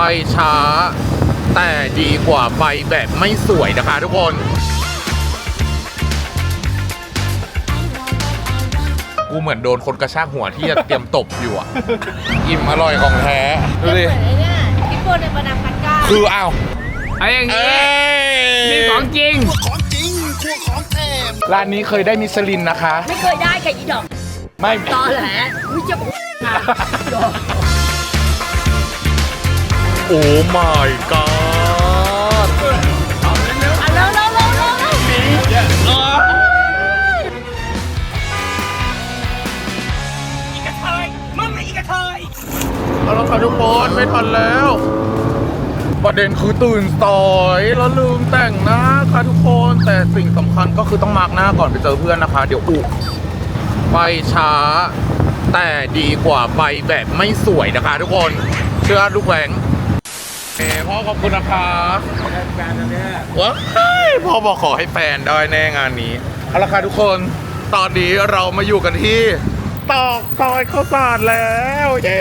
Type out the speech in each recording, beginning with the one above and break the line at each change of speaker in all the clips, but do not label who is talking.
ไปช้า แต่ดีกว่าไปแบบไม่สวยนะคะทุกคนกูเหมือนโดนคนกระชากหัวที่จะเตรียมตบอยู่อะ อิ่มอร่อยของแท้ดู
เหมื
ดิ
อนไอ้เนี่ยพี่โปในประดับพันก้า
คืออ้าว
ไอ้อย่าง
เอ้
นี้
ย
นี่ของจริง
ร้านนี้เคยได้มิชลินนะคะ
ไม่เคยได้กับอีดอก
ไม่
ตอแหลวิจะบอกอะดอก
โอ้ my god
อะเร็วเร็วเร็วเร็วเร็ว
เอาละค่ะทุกคนไม่ทันแล้ว ประเด็นคือตื่นสายแล้วลืมแต่งหน้าค่ะทุกคนแต่สิ่งสำคัญก็คือต้องมาร์กหน้าก่อนไปเจอเพื่อนนะคะ เดี๋ยวอุไปช้า แต่ดีกว่าไปแบบไม่สวยนะคะ ทุกคนเชื่อลูกแหวง เอ้พ่อขอบคุณนะคะว้ายพ่อบอกขอให้แฟนได้แน่งานนี้เอาละค่ะทุกคน ตอนนี้เรามาอยู่กันที่ ตอกซอยข้าวสารแล้วเย้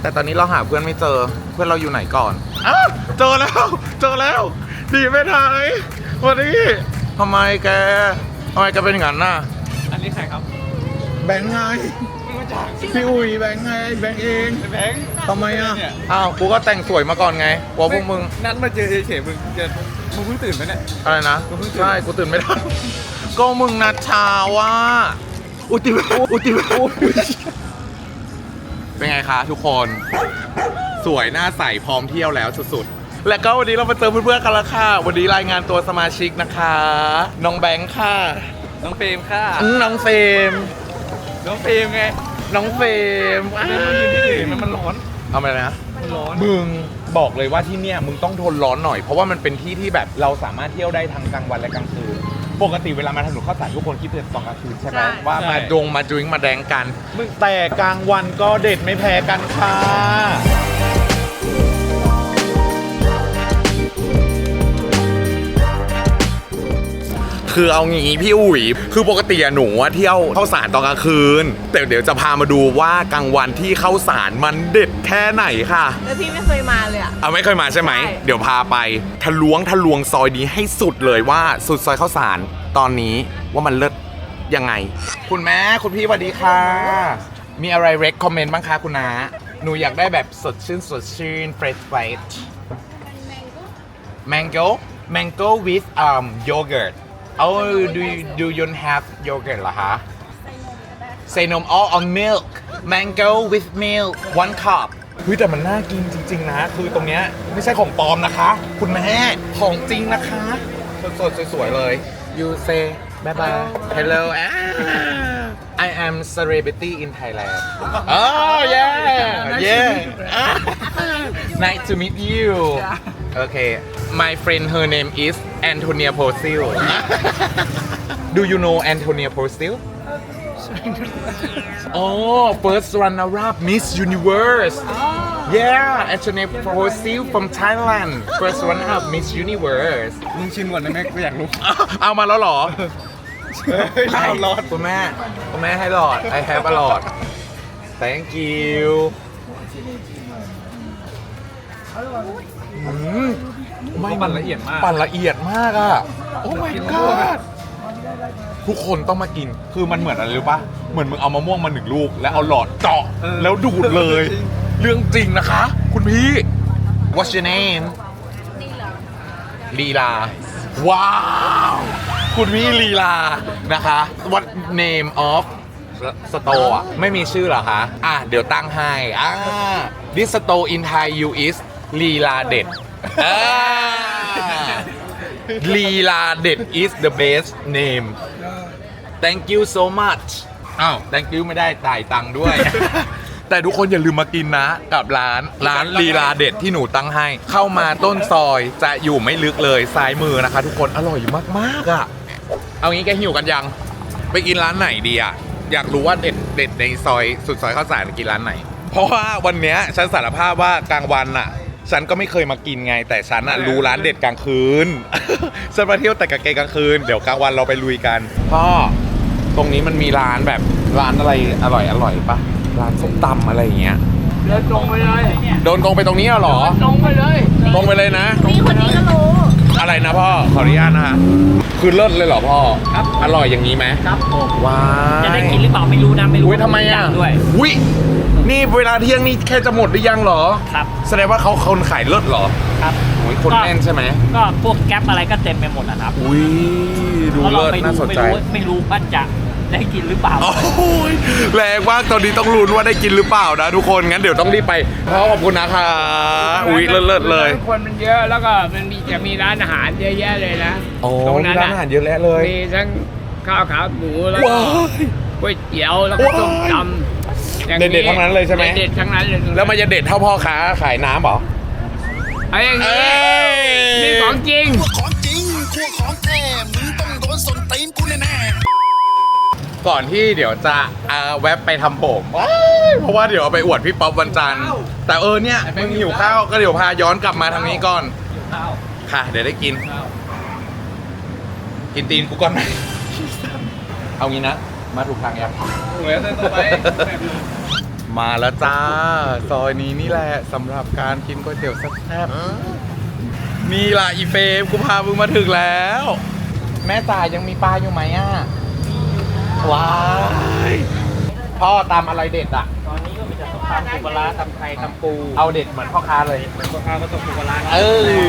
แต่ตอนนี้เราหาเพื่อนไม่เจอ เพื่อนเราอยู่ไหนก่อนอ้าวเจอแล้ว เจอแล้ว ดีไม่ทายวันนี้ทำไมแกทำไมแกเป็นอย่างนั้นน่ะ
อันนี้ใครครับ
แบงค์ไง พี่อุ๋ยแบงค์ไงแบงค์เอง
แบงค์
ทำไมอะ
เนี่ย
อ้าวกูก็แต่งสวยมาก่อนไงกลัวพวกมึง
นัดมาเจอเฉยๆมึงจะมึงเพิ่งตื่นไหมเนี่ย
อะไรนะ
กูเพิ่งตื่น
ใช่กูตื่นไม่ได้ ก็มึงนัดเช้าว่าอุติเวอุติเวเป็นไงคะทุกคน สวยหน้าใสพร้อมเที่ยวแล้วสุดๆ และก็วันนี้เรามาเจอเพื่อนๆกันแล้วค่ะ วันนี้รายงานตัวสมาชิกนะคะ น้องแบงค์ค่ะ
น้องเฟรมค่ะ
อื้อน้องเฟรม
น้องเฟรมไง
น้องเฟรม
เดินมายืนที่อื่นมันมันร้อน
เอาไปนะ
มันร้อน
มึงบอกเลยว่าที่เนี่ยมึงต้องทนร้อนหน่อย เพราะว่ามันเป็นที่ที่แบบเราสามารถเที่ยวได้ทั้งกลางวันและกลางคืน ปกติเวลามาถนนข้าวสารทุกคนคิดถึงตอนกลางคืนใช่ไหมว่ามาดงมาดริงมาแดงกัน แต่กลางวันก็เด็ดไม่แพ้กันค่ะ คือเอางี้พี่อุ๋ยคือปกติอะหนูอะเที่ยวเข้าสารตอนกลางคืน แต่เดี๋ยวจะพามาดูว่ากลางวันที่เข้าสารมันเด็ดแค่ไหนค่ะ
แล้วพี่ไม่เคยมาเลยอะ
เอาไม่เคยมาใช่ไหม
ใช่
เดี๋ยวพาไปทะลวงทะลวงซอยนี้ให้สุดเลยว่าสุดซอยข้าวสารตอนนี้ว่ามันเลิศยังไง คุณแม่คุณพี่สวัสดีค่ะ มีอะไรเรคคอมเมนต์บ้างคะคุณนาหนูอยากได้แบบสดชื่นสดชื่น fresh fresh mango mango with um yogurt oh do you do you have yogurt เหรอคะใส่นม all on milk mango with milk one cup เฮ้ยแต่มันน่ากินจริง ๆ นะ คือตรงเนี้ยไม่ใช่ของปลอมนะคะ คุณแม่ของจริงนะคะ สดๆ สวยๆ เลย you say bye bye hello ah, I am celebrity in Thailand oh yeah yeah nice to meet you okay my friend her name is Antonia Posil do you know Antonia Posil Oh, first runner-up Miss Universe. Yeah, Anthony Prosil from Thailand. First runner-up Miss Universe.
มึงชิมก่อนได้ไหมกูอยากรู้
เอาเอามาแล้วเหรอ
เอาหลอด
คุณแม่คุณแม่ให้หลอด I have a หลอด Thank you อืม
ไม่ปั่นละเอียดมาก
ปั่นละเอียดมากอะ โอ้ my
กินมะม่วง
god ทุกคนต้องมากิน คือมันเหมือนอะไรรู้ปะเหมือนมึงเอามะม่วงมาหนึ่งลูก แล้วเอาหลอดเจาะ
เออ
แล้วดูดเลย
จริง
เรื่องจริงนะคะ คุณพี่ What's your name ลีลา ว้าว คุณพี่ลีลา นะคะ What name of store อะไม่มีชื่อเหรอคะ อะ เดี๋ยวตั้งให้ อ่า This store in Thai you is ลีลาเด็ดอ่าลีลาเด็ด is the best name thank you so much อ้าว thank you ไม่ได้จ่ายตังค์ด้วย แต่ทุกคนอย่าลืมมากินนะ กับร้านร้านลีลาเด็ดที่หนูตั้งให้ เข้ามาต้นซอยจะอยู่ไม่ลึกเลยซ้ายมือนะคะ ทุกคนอร่อยมากๆอะ เอางี้แกหิวกันยัง ไปกินร้านไหนดีอะ อยากรู้ว่าเด็ดเด็ดในซอยสุดซอยข้าวสารกินร้านไหน เพราะว่าวันเนี้ยฉันสารภาพว่ากลางวันอะ ฉันก็ไม่เคยมากินไง แต่ฉันอะรู้ร้านเด็ดกลางคืน ฉันมาเที่ยวแต่กลางเกงกลางคืน เดี๋ยวกลางวันเราไปลุยกันพ่อตรงนี้มันมีร้านแบบร้านอะไรอร่อยอร่อยปะร้านส้มตำอะไรอย่างเงี้ย
เดินตรงไปเลย
โดนตรงไปตรงนี้เหรอ
ตรงไปเลย
ตรงไปเลยนะ
นี่คนนี้ก็รู้
อะไรนะพ่อ ขออนุญาตนะฮะคือเลิศเลยเหรอพ่อ
ครับ
อร่อยอย่างนี้ไหม
ครับผม
ว้า
จะได้กินหรือเปล่าไม่รู้นะไม่รู้
อุ้ยทำไมอะ
ด้วย
อุ้ยนี่เวลาเที่ยงนี่แค่จะหมดหรือยังเหรอ
ครับ
แสดงว่าเขาคนขายเลิศเหรอ
ครับ
โอ้ยคนแน่นใช่ไหม
ก็พวกแก๊ปอะไรก็เต็มไปหมดนะครับ
อุ้ยดู
เพราะเรา
เลิศ
ไม่
น่า
รู้
สน
ไม่
ใจ
รู้ไม่รู้ว่าจะ ได้กินหรือเปล่า
โอ้ยแรงมากตอนนี้ต้องลุ้นว่าได้กินหรือเปล่านะทุกคนงั้นเดี๋ยวต้องรีบไปพ่อขอบคุณนะคะอุ้ยเลิศเลิศเลย
คนมันเยอะแล้วก็มันมีจะมีร้านอาหารเยอะแยะเลยนะ
โอ้
ตรง
มี
นั้น
ร้าน
อะ
อาหารเยอะแยะเลย
มีทั้งข้าวขาหมูแล้วก็
ว้าย
ก๋วยเตี๋ยวแล้วก็
ว้าย
ส้มตำอย่าง
เด็ดๆทั้งนั้นเลยใช่ไหม
เด็ดๆทั้งนั้นเลย
แล้วมันจะเด็ดเท่าพ่อค้าขายน้ำเหรอ
เอาอย่างนี้
เอ้ย
นี่ของจริง
ของจริงพวกของแท้มึงต้องโดนสนตีนกูแน่ๆ
ก่อนที่เดี๋ยวจะเอ่อแวบไปทำผมว้ายเพราะว่าเดี๋ยวเอาไปอวดพี่ป๊อปวันจันทร์แต่เออเนี่ยมึงหิวข้าวก็เดี๋ยวพาย้อนกลับมาทางนี้ก่อนค่ะ เดี๋ยวได้กินกินตีนกูก่อนไหมเอางี้นะ มาถูกทางยัง
เหมือนต่อไป
มาแล้วจ้า ซอยนี้นี่แหละสำหรับการกินก๋วยเตี๋ยวแซ่บๆนี่ล่ะอีเฟรมกูพามึงมาถึงแล้ว แม่จ่ายยังมีปลาอยู่ไหมอะ ว้ายพ่อตามอะไรเด็ดอะ
ตอนนี้ก็มีแต่ส้มตำปูปลาร้าตำไทยตำปู
เอาเด็ดเหมือนพ่อค้าเลย
พ่อค้าก็ต้องปูปลาร้า
เอ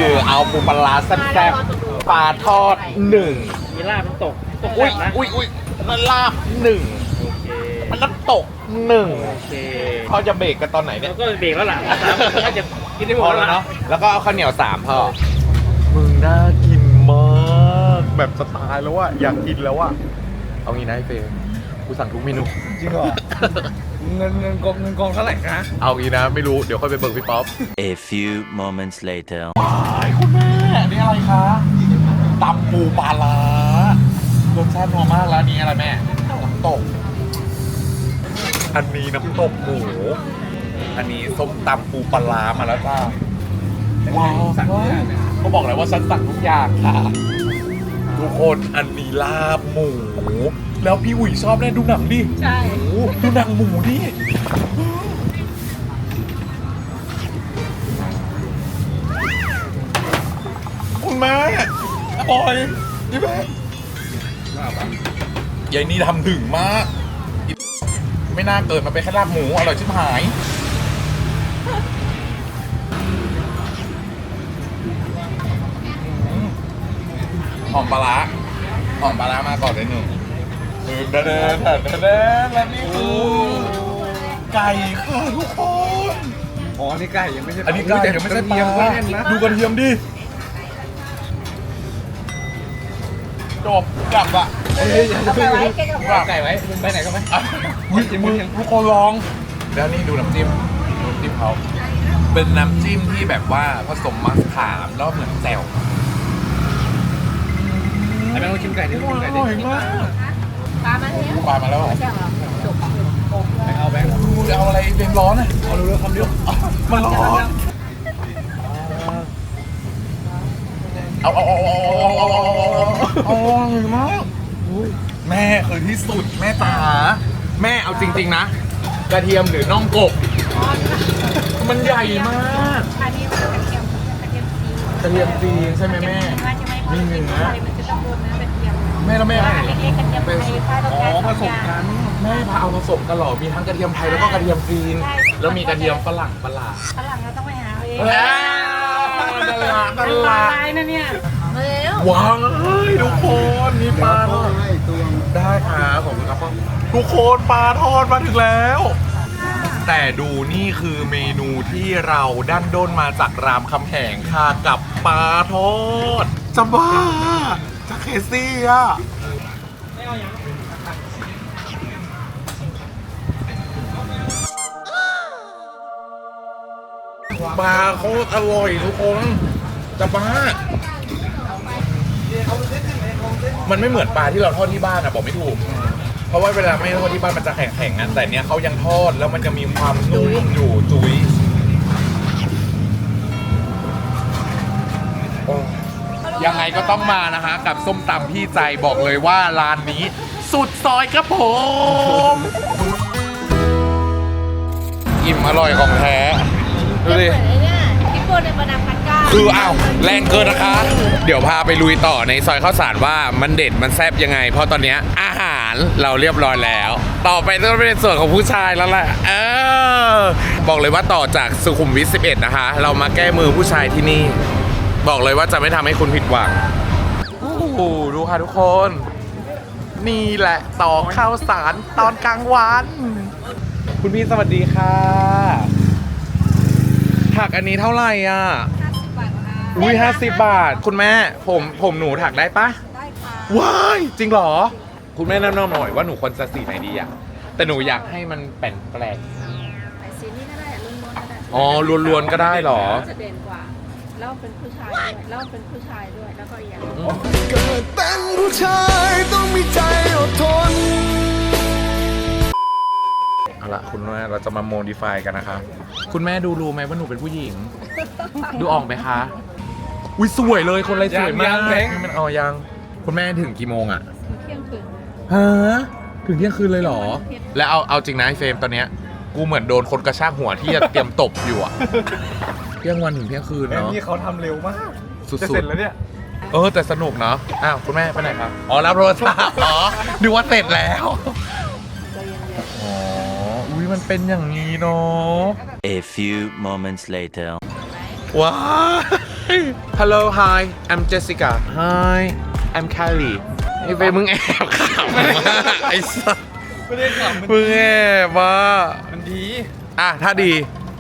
อ เอาปูปลาร้าแซ่บๆปลาทอดหนึ่ง
มีลาบน้ำตกตก
อุ้ย
แซ่บนะ
อุ้ยอุ้ยมันลาบหนึ่ง
โอเค
มันน้ำตกหนึ่ง
โอเค
พ่อจะเบรกกันตอนไหนเนี่ย
แล้วก็เบรกแล้วล่ะน่าจะกินได้หม
พอ
ด
แล้
แล้วว
เนาะแล้วก็เอาข้าวเหนียวสามพ่อมึงน่ากินมาก แบบสไตล์แล้วอะอยากกินแล้วอะ เอางี้นะไอ้เฟรมกูสั่งทุกเมนู
จริงเหรอ เงินเงินกองเงินกองเท่าไหร่คะ
เอางี้นะไม่รู้เดี๋ยวค่อยไปเบิกพี่ป๊อป
A few moments later.
ไอ้คุณแม่นี่อะไรคะตำปูปลาร้ารสชาตินัวมากแล้วอันนี้อะไรแม่น้ำตก อันนี้น้ำตกหมูอันนี้ส้มตำปูปลาร้ามาแล้วจ้าว้าวเขาบอกแล้วว่าฉันสั่งทุกอย่างค่ะ ทุกคนอันนี้ลาบหมู แล้วพี่อุ๋ยชอบแน่ดูหนังดิ
ใช่
โอ้โหดูหนังหมูดิคุณแม่อร่อยยี่แม่ยายนี่ทำถึงมาก ไม่น่าเกิดมาเป็นแค่ลาบหมู อร่อยชิบหาย หอมปลาร้าหอมปลาร้ามาก่อนเลยหนึ่งเดินเดินเดินเดินและนี่คือไก่ค่ะทุกคน
อ๋ออันนี้ไก่ยังไม่ใช่
อันนี้ไก่ยังไม่ใช่ปลา
เทียมนะ
ดูกระเทียมดิจบกลับอะ
เฮ้ยอย่า
ไป
ไป
ไว้แกจะ
ไก่ไว้ไปไหนก็ไป
อะมึงมึงทุกคนลองแล้วนี่ดูน้ำจิ้มดูน้ำจิ้มเขาเป็นน้ำจิ้มที่แบบว่าผสมมะขามแล้วเหมือนแจ่ว
ไอ้แม่งลองชิมไก่ดิลองชิมไก่
อ
ดิ
ร่อยมาก
ปลามาเนี่ย
ปลามาแล้วเหรอ
ใช่เหรอจบ
แบงค์เอาแบงค์
ดูจะเอาอะไรเรียนร้อนอะ
เอาเร็วๆคำเดียว
มันร้อนเอาเอาเอาเอาเอาเอาเอาเอาอร่อยมากแม่คือที่สุดแม่จ๋าแม่เอาจริง ๆ นะ กระเทียมหรือน่องกบ มันใหญ่มาก
อันนี้คือกระเทียมกระเทียมจีน
กระเทียมจีนใช่ไหมแม่
ว่าใช่ไหมเพราะ
มี
จริง
เนื้
ๆ
อ
อะ ม
แม่แล้วแม่
ว่าอันนี้กระเทียมไทยถ้าเรา
อ๋อ
การ
ผสมกัน
แม่พาเอาผสมกันเหรอมีทั้งกระเทียมไทยแล้วก็กระเทียมจีน แล้วมีกระเทียมฝรั่งประหลาด
ฝรั่งเราต้องไปหาเอาเอง
เอ้ยนั่นละนั่นละ
ตายนะเนี่ยเร็ว
ว้าวทุกคนมีปลาทอดได้ครับผมครับพ่อทุกคนปลาทอดมาถึงแล้ว แต่ดูนี่คือเมนูที่เราดันด้นมาจากรามคำแหงค่ะกับปลาทอดจะบ้า จะเคซี่อะปลาโคตรอร่อยทุกคน จะบ้า มันไม่เหมือนปลาที่เราทอดที่บ้านอะบอกไม่ถูก เพราะว่าเวลาไม่ทอดที่บ้านมันจะแข็งๆนะแต่เนี้ยเขายังทอดแล้วมันจะมีความนุ่มอยู่จุ้ยโอ้ ยังไงก็ต้องมานะคะ กับส้มตำพี่ใจบอกเลยว่าร้านนี้ สุดซอยครับผม อิ่มอร่อยของแท้ดูดิ
เหมือนไอ้เนี่ยพี่โก้ในบรรดาพันก้า
คืออ้าวแรงเกินนะคะ เดี๋ยวพาไปลุยต่อในซอยข้าวสารว่ามันเด็ดมันแซ่บยังไง เพราะตอนเนี้ยอาหารเราเรียบร้อยแล้ว ต่อไปต้องเป็นส่วนของผู้ชายแล้วแหละเออบอกเลยว่าต่อจากสุขุมวิท11 นะคะ เรามาแก้มือผู้ชายที่นี่ บอกเลยว่าจะไม่ทำให้คุณผิดหวังโอ้โหดูค่ะทุกคน นี่แหละต่อข้าวสารตอนกลางวัน คุณพี่สวัสดีค่ะผักอันนี้เท่าไหร่อะอุ้ยห้าสิบบาท คุณแม่ ผมผมหนูถักได้ปะ
ได้ค่ะ
ว้ายจริงเหรอ คุณแม่แนะนำหน่อยว่าหนูควรจะสีไหนดีอะแต่หนูอยากให้มันแปลกแปลก
ไอซีนี่ก็ได้ล้วนๆก็ได้
อ๋อล้วนๆก็ได้เหรอ
จะเด่นกว่า แล้วเป็นผู้ชายด้วยแล้วเป็นผู้ชายด้วยแล้วก็อีกอย่าง
เกิดเป็นผู้ชายต้องมีใจอดทน
เอาละคุณแม่เราจะมาโมดิฟายกันนะคะ คุณแม่ดูรู้ไหมว่าหนูเป็นผู้หญิง ดูออกไหมคะ อุ้ยสวยเลยคนอะไรสวยมาก
ยังยัง
นี่มันเอายัง คุณแม่ถึงกี่โมงอะ
เที่ยงคืน
ฮะถึงเที่ยงคืนเลยเหรอแล้วเอาเอาจริงนะไอ้เฟรมตอนเนี้ย กูเหมือนโดนคนกระชากหัวที่จะเตรียมตบอยู่อะ เที่ยงวันถึงเที่ยงคืน
แม่
เนาะ
นี่เขาทำเร็วมาก
สุ
จะ
ด
เสร็จแล้วเนี่ย
ๆเออแต่สนุกเนาะ อ้าวคุณแม่ไปไหนครับ อ๋อรับโทรศัพท์อ๋อดูว่าเสร็จแล้ว อ๋อ อุ้ยมันเป็นอย่างนี้เนาะ
A few moments later.
ว้าย Hello hi I'm Jessica Hi I'm Kylie ไอ้เฟยมึงแอบขำมากไอ้สัส
ไม่ได้ขำมัน
มึงแอบว่า
มันดี
อะถ้าดี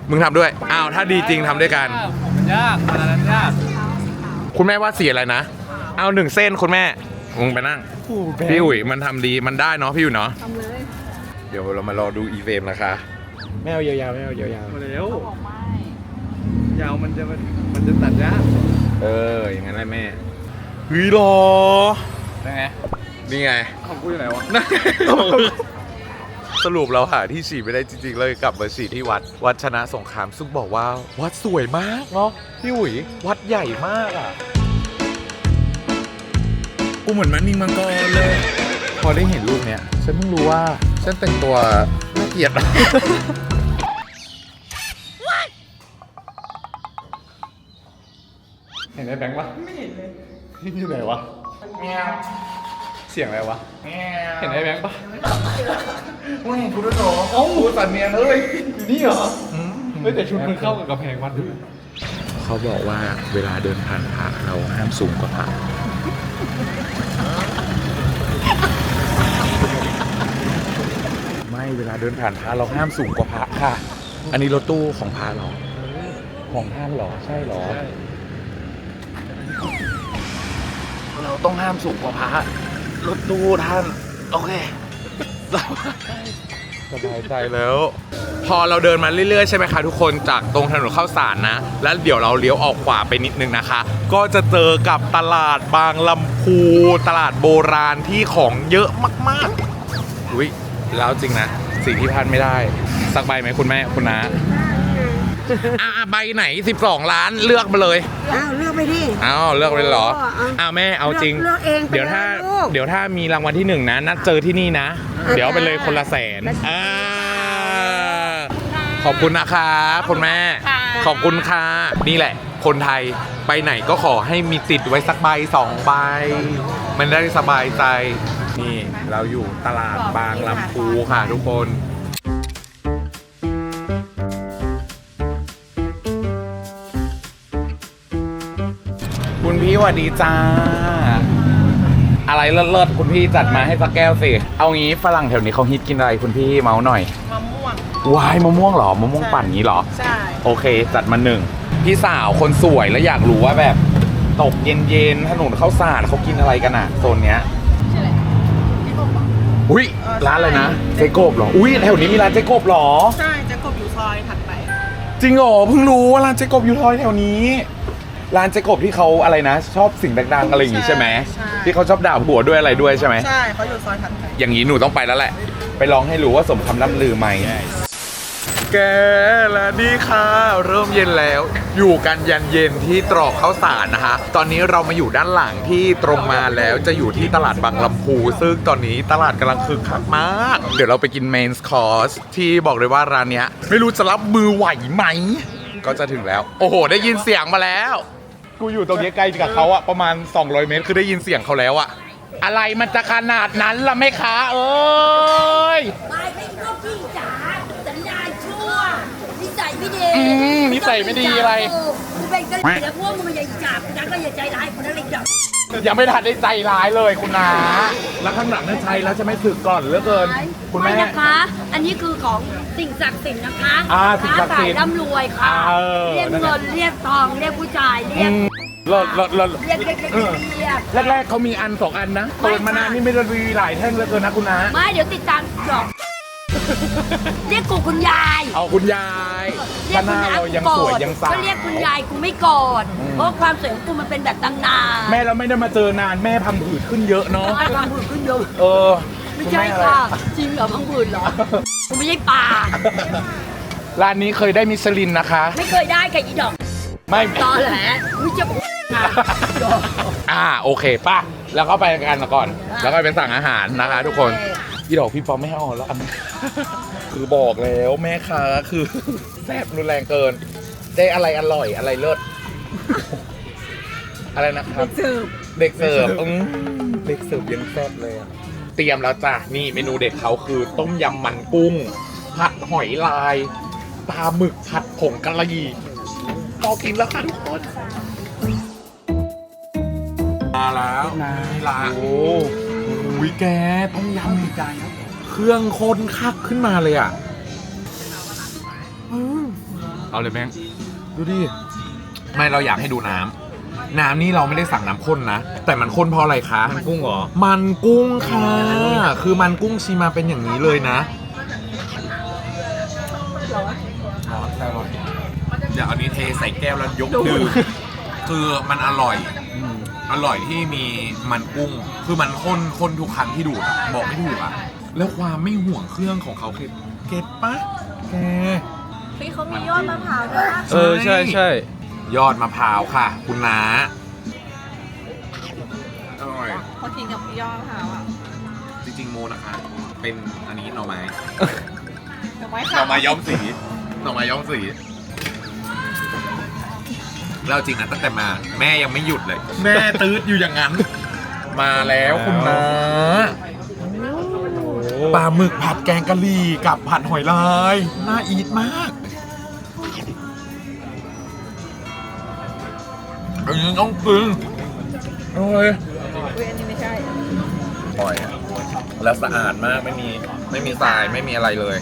มึงทำด้วย อ้าว ถ้าดีจริงทำด้วยกัน
มันยากอันนั้นยาก
คุณแม่ว่าสีอะไรนะ เอาหนึ่งเส้นคุณแม่ มึงไปนั่ง พี่อุ๋ยมันทำดีมันได้เนาะพี่อุ๋ยเนาะ
ทำเลย
เดี๋ยวเรามารอดูอีเฟมนะคะแมวยาวๆแมวยาว
มาแล้ว
บอกไม่
ยาวมันจะมันมันจะตัดยาก
ๆเออ อย่างนั้นแหละแม่เฮ้ยรอ
ยังไง
นี่ไง
ของกูอยู่ไหนวะ
สรุปเราหาที่ฉีดไม่ได้จริงๆเลยกลับมาฉีดที่วัด วัดชนะสงครามซึ่งบอกว่า วัดสวยมากเนาะพี่อุ๋ยวัดใหญ่มากอะกูเหมือนมันนิงมังกรเลย พอได้เห็นรูปเนี้ยฉันเพิ่งรู้ว่าฉันแต่งตัวน่าเกลียด
เห็นไอ้แบงค์ปะไม่เห็นเลยอยู่ไหนวะ เสียงอะไรวะ เห็นไอ้แบงค์ปะ
ไม่เห็นกูด้วยเหรอเอ้ากูสันเนียนเลย
อยู่นี่เหรอเฮ้ยแต่ชุดมันเข้ากับกระแพงวัดด้วย
เขาบอกว่าเวลาเดินผ่านพระเราห้ามสูงกว่าพระไม่เวลาเดินผ่านพระเราห้ามสูงกว่าพระค่ะ อันนี้รถตู้ของพระเหรอของท่านเหรอใช่เหรอ เราต้องห้ามสูงกว่าพระ รถตู้ท่าน โอเคสบายใจแล้ว พอเราเดินมาเรื่อยๆ ใช่ไหมคะทุกคนจากตรงถนนข้าวสารนะ แล้วเดี๋ยวเราเลี้ยวออกขวาไปนิดนึงนะคะ ก็จะเจอกับตลาดบางลำพูตลาดโบราณที่ของเยอะมากๆอุ้ยแล้วจริงนะสิ่งที่พลาดไม่ได้ สักใบไหมคุณแม่คุณน้า อะใบไหน 12 ล้านเลือกมาเลย
อ้าวเลือกไปดิ
อ้าวเลือกเลยเหรอ
เอาเอา
อ้าวแม่เอาจริง
เลือกเองไป
เดี๋ยวถ้า
เลยลูก
เดี๋ยวถ้ามีรางวัลที่หนึ่งนะนัดเจอที่นี่นะเดี๋ยวเอาไปเลยคนละแสนอ่าขอบคุณนะคะคุณแม่ ขอบคุณค่ะนี่แหละ คนไทยไปไหนก็ขอให้มีติดไว้สักใบสองใบมันได้สบายใจ นี่เราอยู่ตลาดบางลำพูค่ะทุกคน สวัสดีจ้า อะไรเลิศๆคุณพี่จัดมาให้สักแก้วสิ เอางี้ฝรั่งแถวนี้เขาฮิตกินอะไรคุณพี่เมาหน่อย
มะม่วง
วายมะม่วงเหรอมะม่วงปั่นงี้เหรอ
ใช่
โอเค จัดมาหนึ่ง พี่สาวคนสวยแล้วอยากรู้ว่าแบบ ตกเย็นๆถนนข้าวสารเขากินอะไรกันอะโซนเนี้ยอุ้ยร้านอะไรนะเจโกบเหรอ อุ้ยแถวนี้มีร้านเจโกบเหรอ
ใช่จะกบอยู่ซอยถัดไป
จริงเหรอเพิ่งรู้ว่าร้านเจโกบอยู่ทอยแถวนี้ ร้านเจโกบที่เขาอะไรนะ ชอบสิ่งดังๆอะไรอย่างงี้ใช่ไหม
ใช่
ที่เขาชอบด่าผัวด้วยอะไรด้วยใช่ไหม
ใช่เขาอยู่ซอยถัดไป
อย่างนี้หนูต้องไปแล้วแหละ ไปลองให้รู้ว่าสมคำล่ำลือไหม แกและนี่ค่ะ เริ่มเย็นแล้ว อยู่กันยันเย็นที่ตรอกข้าวสารนะคะ ตอนนี้เรามาอยู่ด้านหลังที่ตรงมาแล้วจะอยู่ที่ตลาดบางลำพู ซึ่งตอนนี้ตลาดกำลังคึกคักมาก เดี๋ยวเราไปกินเมนส์คอร์สที่บอกเลยว่าร้านเนี้ย ไม่รู้จะรับมือไหวไหม ก็จะถึงแล้ว โอ้โห ได้ยินเสียงมาแล้ว กูอยู่ตรงนี้ใกล้กับเขาอะประมาณ 200 เมตร คือได้ยินเสียงเขาแล้วอะอะไรมันจะขนาดนั้นล่ะแม่ค้าเอ้ย
ไม่ไม่ต้องพี่จ๋าสัญญาณชั่วนิสัยไม่ดี
อืมนิสัยไม่ดีอะไร
กูเป็นกะหรี่แล้วพวกมึงอย่าจับนะก็อย่าใจร้ายคนนั้นเลยจับ
ยังไม่ทันได้ใจร้ายเลยคุณนาแล้วข้างหลังนั่นใช่แล้วจะไม่สึกก่อนเหลือเกิน คุณแม่
ไนะคะ อันนี้คือของสิ่งศักดิ์สิทธิ์นะคะ
อ่าสิ่งศักดิ์สิทธิ์
ค้าขายร่ำรวยค่ะ
เออ
เรียกเงินเรียกทอง เรียกผู้ชาย เรียก
เลิศเลิศเลิศ
เรียกเรียกเรียกเรียกเรียก
แรกๆเขามีอันสองอันนะเปิดมานานนี่ไม่ได้รีหลายแท่งเหลือเกินนะคุณนา
ไม่เดี๋ยวติดตามหรอก เรียกกูคุณยาย
เอาคุณยาย
เรี
ถ้ายห
กคุณ
น้า
อา
เรายัง
กู
ส
โกร
วย
ธ
ยังสา
ก็เรียกคุณยายกูไม่โกรธเพราะความสวยของกูมันเป็นแบบตั้งนาน
แม่เราไม่ได้มาเจอนานแม่พังผืดขึ้นเยอะเนาะ
ใช่ความผืนขึ้นเยอะ
เออ
ไม่ใช่ค่ะจริงเหรอพังผืนเหรอกูไม่ใช่ปลา
ร้านนี้เคยได้มิชลินนะคะ
ไม่เคยได้กับอีดอก
ไม่
ตอแหลวิจะนะ
อ่าโอเคป่ะ แล้วก็ไปกันก่อน แล้วก็เป็นสั่งอาหารนะคะ ทุกคน พี่ดอกพี่ป๊อปไม่ให้ออกแล้วอันคือบอกแล้วแม่ค้าคือแซ่บรุนแรงเกิน ได้อะไรอร่อยอะไรเลิศอะไรนะครับเด็กเสิร์ฟอืมเด็กเสิร์ฟยังแซ่บเลยอะเตรียมแล้วจ้ะนี่เมนูเด็ดเขาคือ ต้มยำมันกุ้ง ผัดหอยลายปลาหมึกผัดผงกะหรี่พอกินแล้วค่ะทุกคนมาแล้วนี่ละโอ้ โหแกต้มยำมีจานเครื่องข้นคักขึ้นมาเลยอะอืมเอาเลยแม่งดูดิไม่เราอยากให้ดูน้ำน้ำนี่เราไม่ได้สั่งน้ำข้นนะ แต่มันข้นเพราะอะไรคะ
มันกุ้งเหรอ
มันกุ้งค่ะ คือมันกุ้งชีมาเป็นอย่างนี้เลยนะร้อนแต่อร่อยเดี๋ยวอันนี้เทใส่แก้วแล้วยกดื่มคือมันอร่อย อร่อยที่มีมันกุ้ง คือมันข้นข้นทุกครั้งที่ดูดอะบอกไม่ถูกอะ แล้วความไม่ห่วงเครื่องของเขาเก็ตเก็ตปะแก
พี่เขามียอดมะพร้าวด้วยนะ
เออใช่ใช่
ยอดมะพร้าวค่ะ คุณน้าอร่อย
พอกินกับยอดมะพร้าวอะ
จริงๆโมนะคะ เป็นอันนี้หน่อไม้
แต่ไว้
ห
ค่ะ
น่อไม้ย้อมสีหน่อไม้ย้อมสี แล้วจริงนะตั้งแต่มา แม่ยังไม่หยุดเลย แม่ตืดอยู่อย่างนั้น มาแล้วคุณน้าปลาหมึกผัดแกงกะหรี่กับผัดหอยลายน่าอีทมากอันนี้ต้องกินโอ้ย
อุ้ยอันนี้ไม่ใช่
ปล่อยอะแล้วสะอาดมากไม่มีไม่มีทรายไม่มีอะไรเลย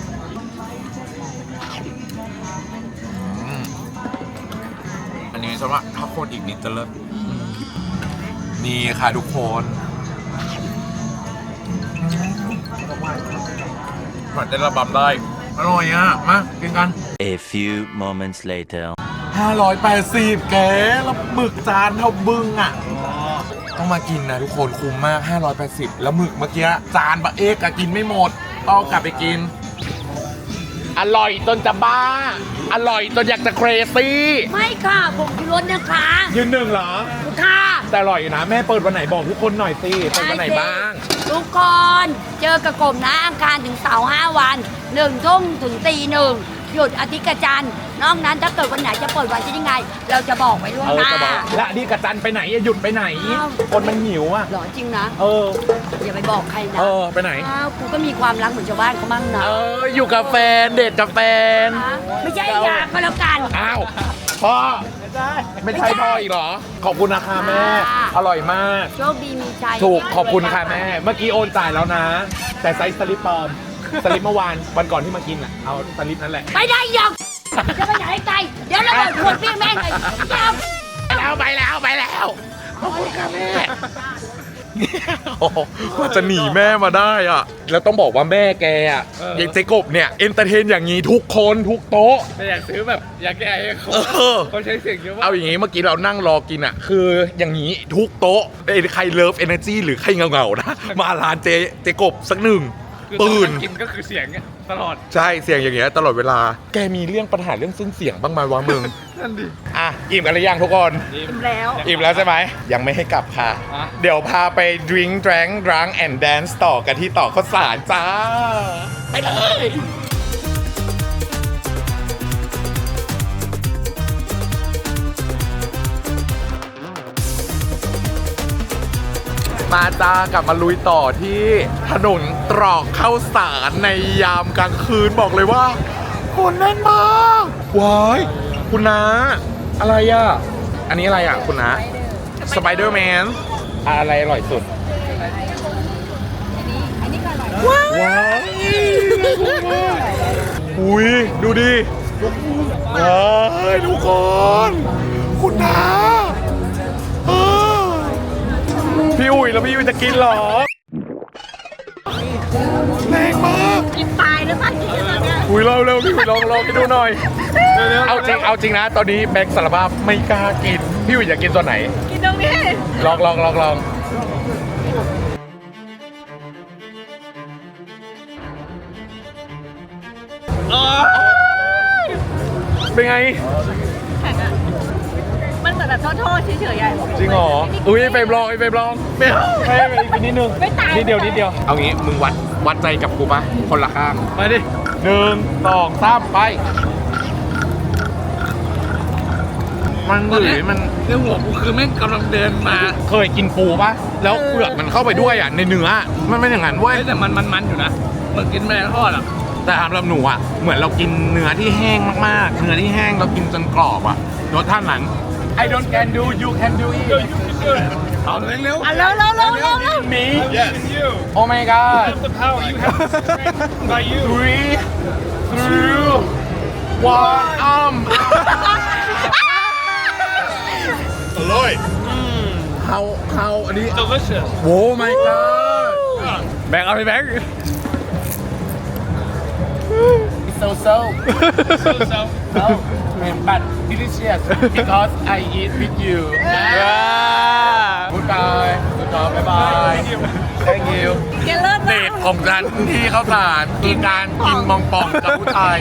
ฉันว่าถ้าคนอีกนิดจะเลิศนี่ค่ะทุกคนผัดได้ระบำได้ อร่อยอะ มากินกัน
A few moments later.
580 แกแล้วหมึกจานเท่าบึ้งอะ ต้องมากินนะทุกคนคุ้มมาก 580 แล้วหมึกเมื่อกี้จานบะเอกอะกินไม่หมดต้องกลับไปกิน อร่อยจนจะบ้า อร่อยจนอยากจะเครซี่
ไม่ค่ะผมคือรถนะคะ
ยืนหนึ่งเหรอ
ค่ะ
แต่อร่อยอยู่นะแม่เปิดวันไหนบอกทุกคนหน่อยสิเปิดวันไหนบ้าง
ทุกคนเจอกับกลมนะอังคารถึงเสาร์ห้าวันหนึ่งทุ่มถึงตีหนึ่ง หยุดอาทิตย์กับจันทร์นอกนั้นถ้าเกิดวันไหนจะเปิดวันที่ยังไง เราจะบอกไว้ล่วง
เออ
หน้า
จะบอกและนี่กระจันไปไหนอะหยุดไปไหน
อ้าว
คนมันหิวอะ
หรอจริงนะ
เออ
อย่าไปบอกใครนะ
เออ ไปไหน
อ้าวกูก็มีความรักเหมือนชาวบ้านเขามั่งนะ
เออ อยู่กับแฟน เดทกับแฟน
ไม่ใช่ยาก็แล้วกัน
อ้าวพ่อไม่ใช่พ่ออีกเหรอ ขอบคุณนะคะแม่
ค่ะ
อร่อยมาก
โชคดีมีใจ
ถูกขอบคุณค่ะแม่ เมื่อกี้โอนจ่ายแล้วนะ แต่ไซส์สลิปปลอม สลิปเมื่อวานวันก่อนที่มากินอะเอาสลิปนั่นแหละ
ไม่ได้หยอกจะไปไหนให้ไกลเดี๋ยวเราเปิดขวดพี่แม่งเลยยาว
ไปแล้วไปแล้วไปแล้วขอบคุณค่ะแม่โอ้โหกว่าจะหนีแม่มาได้อะ แล้วต้องบอกว่าแม่แกอะ
เออ
ยายเจกบเนี่ยเอนเตอร์เทนอย่างนี้ทุกคนทุกโต๊ะ
แต่อยากซื้อแบบอยากได้ให้เขา
เออ
เขาใช้เสียงเยอะมาก
เอาอย่างนี้เมื่อกี้เรานั่งรอกินอะ คืออย่างนี้ทุกโต๊ะเอ้ยใครเลิฟเอเนอร์จีหรือใครเหงาๆนะ มาร้านเจเจกบสักหนึ่ง
คือ
ตื่น
ตอกินก็คือเสียงอะตลอด
ใช่เสียงอย่างเงี้ยตลอดเวลา แกมีเรื่องปัญหาเรื่องเส้นเสียงบ้างไหมวะมึง
นั่นดิ
อะ อิ่มกันหรือยังทุกคน
อิ่มแล้ว
อิ่มแล้วใช่ไหม ยังไม่ให้กลับค่ะ
อะ
เดี๋ยวพาไปดริง k ์ drink drunk and dance ต่อกันที่ต่อข้าวสารจ้า ไปเลย มาจ้ากลับมาลุยต่อที่ถนนตรอกข้าวสารในยามกลางคืนบอกเลยว่าคนแน่นมากว้ายคุณน้าอะไรอะ อันนี้อะไรอะ คุณน้าสไปเดอร์แมนอะไรอร่อยสุดว้ายอุ้ยดูดิว้ายทุกคน คุณน้า พี่อุ๋ยแล้วพี่อุ๋ยจะกินเหรอแรงมาก
กินตายหรือเปล่ากินขนาดเนี้ย
อุ้ยเร็วเร็วพี่อุ๋ยลองลองไปดูหน่อย เอาจริงเอาจริงนะ ตอนนี้แบงค์สารภาพไม่กล้ากิน พี่อุ๋ยอยากกินตัวไหน
กินตรงนี้
ลองลองลองลองเป็นไง
แข็งอะมัน เหมือนแบบโทษๆเฉยๆอะ
จริงเหรอ อุ้ยไอ้เฟรมลองไอ้เฟรมลองไม่เอาไม่ไม่กินนิดนึง
ไม่ตาย
นิดเดียวนิดเดียว เอางี้มึงวัดวัดใจกับกูปะคนละข้าง
มาดิ
หนึ่งสองสามไป มันหรือมัน
ในหัวกูคือแม่งกำลังเดินมา
เคยกินปูปะแล้วเปลือกมันเข้าไปด้วยอะในเนื้อมันไม่อย่างนั้นเว้ย
เฮ้ยแต่มันมันมันอยู่นะเหมือนกินแมลงทอดอะ
แต่สำหรับหนูอะเหมือนเรากินเนื้อที่แห้งมากๆ เนื้อที่แห้งเรากินจนกรอบอะรสท่านั้น I don't can do you can do it
เอาเร็วเร็ว
อ่ะเร็วเร็วเร็วเร็วเร็ว
me
yes you
oh my god
the power you have by you
three two one um อร่อย how how อันนี้
delicious
oh my god
แบงค์เอาไปแบงค์
so so
so so
but delicious because I eat with you goodbye goodbye bye bye thank you
แกเลิศ
เด
มาก
ทของฉันที่เข้าสารคือการกินมองปองกับผู้ชาย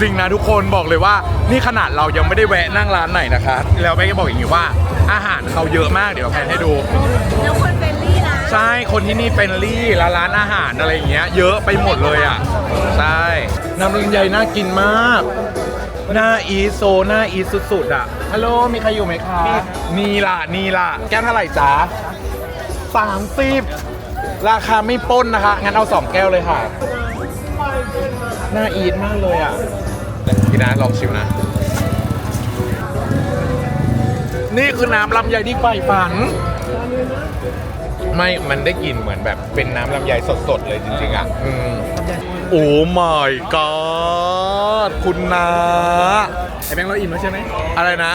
จริงนะทุกคนบอกเลยว่านี่ขนาดเรายังไม่ได้แวะนั่งร้านไหนนะคะแล้วแม่ก็บอกอย่างนี้ว่าอาหารเขาเยอะมากเดี๋ยวแพนให้ดู
แล้วคนเฟรนลี่นะ
ใช่คนที่นี่เป็นรี่แล้วร้านอาหารอะไรอย่างเงี้ยเยอะไปหมดเลยอะใช่น้ำลำไยน่ากินมากหน้าอีทโซหน้าอีทสุดๆอะฮัลโหลมีใครอยู่ไหมคะนี่ล่ะนี่ล่ะแก้วเท่าไหร่จ๊ะสามสิบราคาไม่ปล้นนะคะ งั้นเอาสองแก้วเลยค่ะ น่าอีทมากเลยอะพี่นะลองชิมนะ นี่คือน้ำลำไยที่ใฝ่ฝัน ไม่ มันได้กลิ่นเหมือนแบบเป็นน้ำลำไยสดๆ เลยจริงๆ อะ อืมโอ้ my god คุณนา
ไอ้แบงค์เราอิ่มแล้วใช่ไหม
อะไรนะ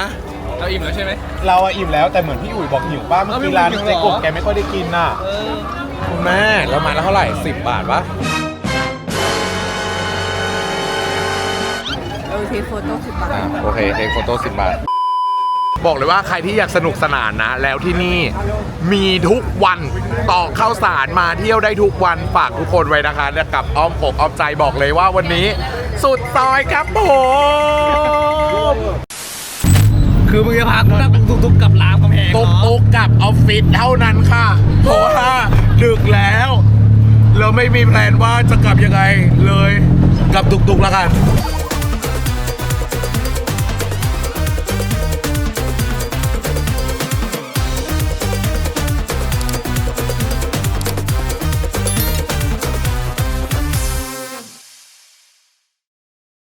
เราอิ่มแล้วใช่ไหม
เราอะอิ่มแล้วแต่เหมือนพี่อุ๋ยบอกหิวป้าเมื่อ
เอ้า
กี้
พี่
ร้าน
อุ๋ยหิวเหร
เจ๊
อ
กบแกไม่ค่อยได้กินน่ะ คุณแม่แล้วมาแล้วเท่าไหร่10บาทปะ
โอเคโฟโต้สิบบาท
อะโอเคเทคโฟโต้10บาท บอกเลยว่าใครที่อยากสนุกสนานนะ แล้วที่นี่มีทุกวันต่อเข้าวสารมาเที่ยวได้ทุกวันฝากทุกคนไว้นะคะและกับอ้อมอกอ้อมใจบอกเลยว่าวันนี้ สุดซอยครับผม
คือมึงจะพากูนั่งตุกๆกับรามกำแพงเหร
ตุก
อ
ตุกกับออฟฟิศเท่านั้นค่ะเพราะว่าดึกแล้วเราไม่มีแผนว่าจะกลับยังไงเลยกลับตุกตุกแล้วกัน